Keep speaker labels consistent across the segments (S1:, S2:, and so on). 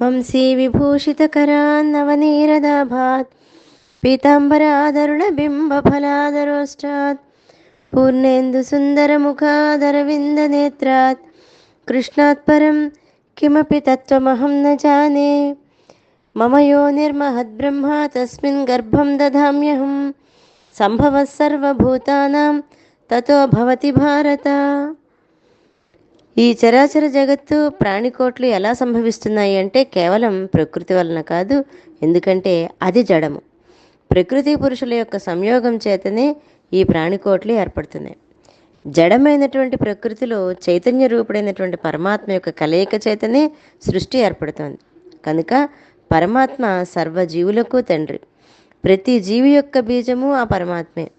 S1: వంశీవిభూషితకరాन् नवनीरदाभात् पीताम्बरादरुणबिम्बफलादरोष्टात् पूर्णेन्दुसुन्दरमुखादरविन्दनेत्रात् कृष्णात् परं किमपि तत्त्वमहं न जाने मम यो निर्महद्ब्रह्मा तस्मिन् गर्भं दधाम्यहं सम्भवः सर्वभूतानां ततो भवति भारत ఈ చరాచర జగత్తు ప్రాణికోట్లు ఎలా సంభవిస్తున్నాయి అంటే కేవలం ప్రకృతి వలన కాదు ఎందుకంటే అది జడము. ప్రకృతి పురుషుల యొక్క సంయోగం చేతనే ఈ ప్రాణికోట్లు ఏర్పడుతున్నాయి. జడమైనటువంటి ప్రకృతిలో చైతన్య రూపుడైనటువంటి పరమాత్మ యొక్క కలయిక చేతనే సృష్టి ఏర్పడుతోంది. కనుక పరమాత్మ సర్వజీవులకు తండ్రి. ప్రతి జీవి యొక్క బీజము ఆ పరమాత్మే.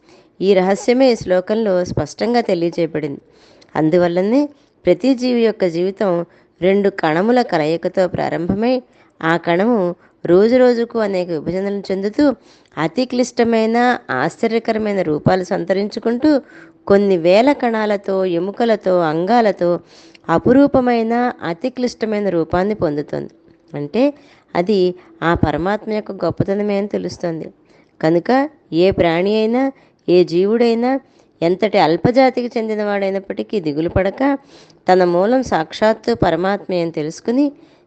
S1: ఈ రహస్యమే ఈ శ్లోకంలో స్పష్టంగా తెలియజేయబడింది అందువల్లనే ప్రతి జీవి యొక్క జీవితం రెండు కణముల కలయికతో ప్రారంభమై ఆ కణము రోజు రోజుకు అనేక విభజనలు చెందుతూ అతి క్లిష్టమైన ఆశ్చర్యకరమైన రూపాలు సంతరించుకుంటూ కొన్ని వేల కణాలతో ఎముకలతో అంగాలతో అపురూపమైన అతి క్లిష్టమైన రూపాన్ని పొందుతుంది. అంటే అది ఆ పరమాత్మ యొక్క గొప్పతనమే అని తెలుస్తుంది. కనుక ఏ ప్రాణి అయినా ఏ జీవుడైనా ఎంతటి అల్పజాతికి చెందినవాడైనప్పటికీ దిగులు పడక తన మూలం సాక్షాత్తు పరమాత్మే అని తెలుసుకుని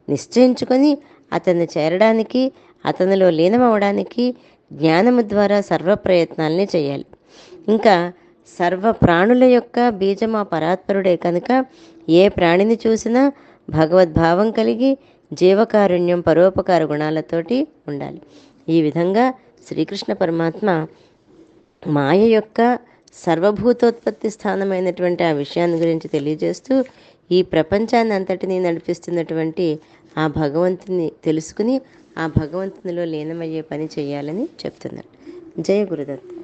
S1: నిశ్చయించుకొని అతన్ని చేరడానికి అతనిలో లీనమవడానికి జ్ఞానము ద్వారా సర్వ ప్రయత్నాల్ని చేయాలి. ఇంకా సర్వ ప్రాణుల యొక్క బీజం ఆ పరాత్పరుడే కనుక ఏ ప్రాణిని చూసినా భగవద్భావం కలిగి జీవకారుణ్యం పరోపకార గుణాలతోటి ఉండాలి. ఈ విధంగా శ్రీకృష్ణ పరమాత్మ మాయ యొక్క సర్వభూతోత్పత్తి స్థానమైనటువంటి ఆ విషయాన్ని గురించి తెలియజేస్తూ ఈ ప్రపంచాన్ని అంతటినీ నడిపిస్తున్నటువంటి ఆ భగవంతుని తెలుసుకుని ఆ భగవంతునిలో లీనమయ్యే పని చేయాలని చెప్తున్నాడు జయ గురుదత్త